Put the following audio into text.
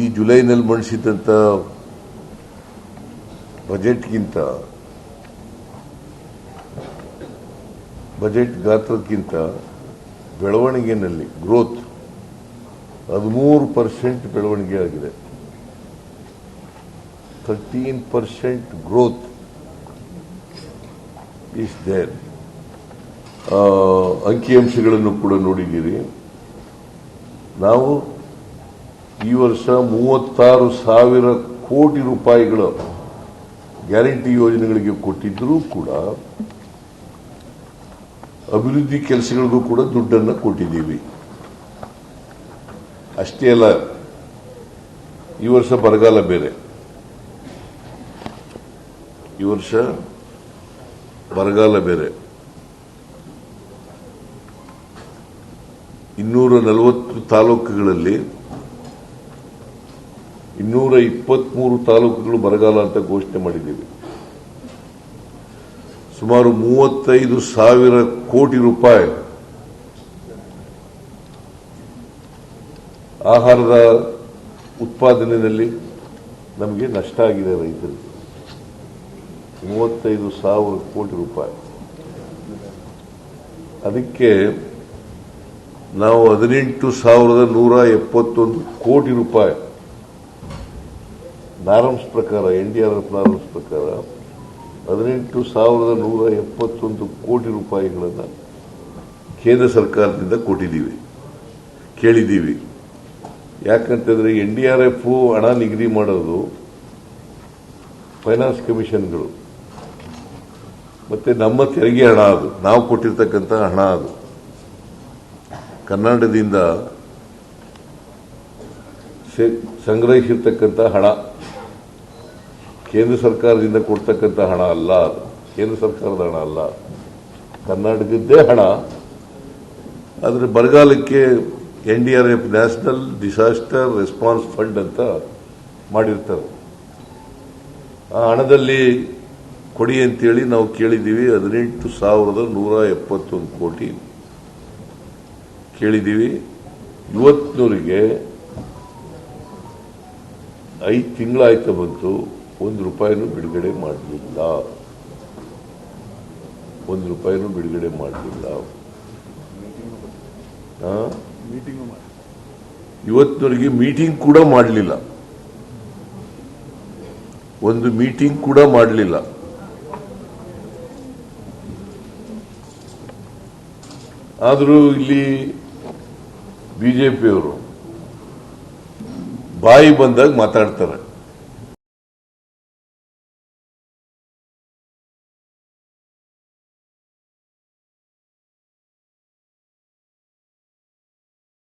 ಈ ಜುಲೈನಲ್ಲಿ ಮಂಡಿಸಿದಂಥ ಬಜೆಟ್ಗಿಂತ, ಬಜೆಟ್ ಗಾತ್ರಕ್ಕಿಂತ ಬೆಳವಣಿಗೆನಲ್ಲಿ ಗ್ರೋತ್ ಹದಿಮೂರು ಪರ್ಸೆಂಟ್ ಬೆಳವಣಿಗೆ ಆಗಿದೆ. Thirteen percent growth is there ಅಂಕಿಅಂಶಗಳನ್ನು ಕೂಡ ನೋಡಿದ್ದೀರಿ. ನಾವು ಈ ವರ್ಷ ಮೂವತ್ತಾರು ಸಾವಿರ ಕೋಟಿ ರೂಪಾಯಿಗಳ ಗ್ಯಾರಂಟಿ ಯೋಜನೆಗಳಿಗೆ ಕೊಟ್ಟಿದ್ದರೂ ಕೂಡ, ಅಭಿವೃದ್ಧಿ ಕೆಲಸಗಳಿಗೂ ಕೂಡ ದುಡ್ಡನ್ನು ಕೊಟ್ಟಿದ್ದೀವಿ. ಅಷ್ಟೇ ಅಲ್ಲ, ಈ ವರ್ಷ ಬರಗಾಲ ಬೇರೆ. ಈ ವರ್ಷ ಬರಗಾಲ ಬೇರೆ. ಇನ್ನೂರ ನಲವತ್ತು ತಾಲೂಕುಗಳಲ್ಲಿ ಇನ್ನೂರ ಇಪ್ಪತ್ಮೂರು ತಾಲೂಕುಗಳು ಬರಗಾಲ ಅಂತ ಘೋಷಣೆ ಮಾಡಿದ್ದೀವಿ. ಸುಮಾರು ಮೂವತ್ತೈದು ಸಾವಿರ ಕೋಟಿ ರೂಪಾಯಿ ಆಹಾರದ ಉತ್ಪಾದನೆಯಲ್ಲಿ ನಮಗೆ ನಷ್ಟ ಆಗಿದೆ ರೈತರಿಗೆ ಮೂವತ್ತೈದು ಸಾವಿರ ಕೋಟಿ ರೂಪಾಯಿ. ಅದಕ್ಕೆ ನಾವು ಹದಿನೆಂಟು ಸಾವಿರದ ನೂರ ಎಪ್ಪತ್ತೊಂದು ಕೋಟಿ ರೂಪಾಯಿ ನಾರಮ್ಸ್ ಪ್ರಕಾರ N D R F norms ಪ್ರಕಾರ ಹದಿನೆಂಟು ಸಾವಿರದ ನೂರ ಎಪ್ಪತ್ತೊಂದು ಕೋಟಿ ರೂಪಾಯಿಗಳನ್ನು ಕೇಂದ್ರ ಸರ್ಕಾರದಿಂದ ಕೊಟ್ಟಿದ್ದೀವಿ. ಕೇಳಿದ್ದೀವಿ. ಯಾಕಂತಂದ್ರೆ ಎನ್ ಡಿ ಆರ್ ಎಫ್ ಹಣ ನಿಗದಿ ಮಾಡೋದು ಫೈನಾನ್ಸ್ ಕಮಿಷನ್ಗಳು. ಮತ್ತೆ ನಮ್ಮ ತೆರಿಗೆ ಹಣ ಅದು. ನಾವು ಕೊಟ್ಟಿರ್ತಕ್ಕಂಥ ಹಣ ಅದು. ಕರ್ನಾಟಕದಿಂದ ಸೆ- ಸಂಗ್ರಹಿಸಿರ್ತಕ್ಕಂಥ ಹಣ. ಕೇಂದ್ರ ಸರ್ಕಾರದಿಂದ ಕೊಡ್ತಕ್ಕಂಥ ಹಣ ಅಲ್ಲ ಅದು. ಕೇಂದ್ರ ಸರ್ಕಾರದ ಹಣ ಅಲ್ಲ. ಕರ್ನಾಟಕದ್ದೇ ಹಣ. ಆದರೆ ಬರಗಾಲಕ್ಕೆ N D R F national disaster response fund ಅಂತ ಮಾಡಿರ್ತಾರೆ. ಆ ಹಣದಲ್ಲಿ ಕೊಡಿ ಅಂತೇಳಿ ನಾವು ಕೇಳಿದ್ದೀವಿ. ಹದಿನೆಂಟು ಸಾವಿರದ ನೂರ ಎಪ್ಪತ್ತೊಂದು ಕೋಟಿ ಕೇಳಿದ್ದೀವಿ. ಇವತ್ತಿನವರಿಗೆ ಐದು ತಿಂಗಳಾಯ್ತು ಬಂತು. ಒಂದು ರೂಪಾಯಿನೂ ಬಿಡುಗಡೆ ಮಾಡಲಿಲ್ಲ. ಒಂದು ರೂಪಾಯಿನೂ ಬಿಡುಗಡೆ ಮಾಡಲಿಲ್ಲ. ಇವತ್ತಿನವರೆಗೆ ಮೀಟಿಂಗ್ ಕೂಡ ಮಾಡಲಿಲ್ಲ. ಒಂದು ಮೀಟಿಂಗ್ ಕೂಡ ಮಾಡಲಿಲ್ಲ. ಆದರೂ ಇಲ್ಲಿ ಬಿಜೆಪಿಯವರು ಬಾಯಿ ಬಂದಾಗ ಮಾತಾಡ್ತಾರೆ.